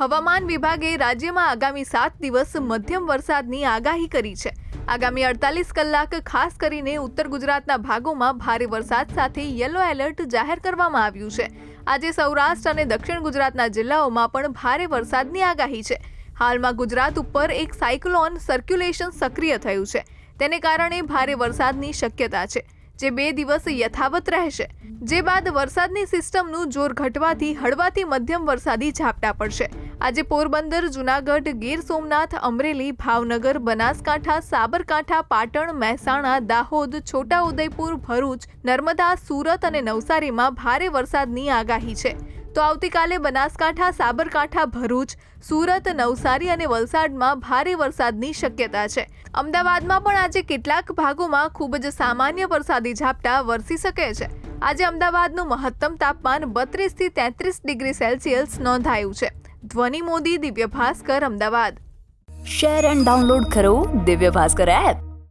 હવામાન વિભાગે રાજ્યમાં આગામી સાત દિવસ મધ્યમ વરસાદની આગાહી કરી છે. આગામી અડતાલીસ કલાક ખાસ કરીને ઉત્તર ગુજરાતના ભાગોમાં ભારે વરસાદ સાથે યલો એલર્ટ જાહેર કરવામાં આવ્યું છે. આજે સૌરાષ્ટ્ર અને દક્ષિણ ગુજરાતના જિલ્લાઓમાં પણ ભારે વરસાદની આગાહી છે. હાલમાં ગુજરાત ઉપર એક સાયક્લોન સર્ક્યુલેશન સક્રિય થયું છે. તેને કારણે ભારે વરસાદની શક્યતા છે, જે બે દિવસ યથાવત રહેશે. જે બાદ વરસાદની સિસ્ટમનું જોર ઘટવાથી હળવાથી મધ્યમ વરસાદી ઝાપટા પડશે. આજે પોરબંદર, જુનાગઢ, ગીર સોમનાથ, અમરેલી, ભાવનગર, બનાસકાંઠા, સાબરકાંઠા, પાટણ, મહેસાણા, દાહોદ, છોટાઉદેપુર, ભરૂચ, નર્મદા, સુરત અને નવસારીમાં ભારે વરસાદની આગાહી છે. તો આવતીકાલે બનાસકાંઠા, સાબરકાંઠા, ભરૂચ, સુરત, નવસારી અને વલસાડમાં ભારે વરસાદની શક્યતા છે. અમદાવાદમાં પણ આજે કેટલાક ભાગોમાં ખૂબ જ સામાન્ય વરસાદી ઝાપટા વરસી શકે છે. આજે અમદાવાદનું મહત્તમ તાપમાન બત્રીસથી તેત્રીસ ડિગ્રી સેલ્સિયસ નોંધાયું છે. Dhvani Modi Divya Bhaskar Ahmedabad. Share and download કરો દિવ્ય ભાસ્કર એપ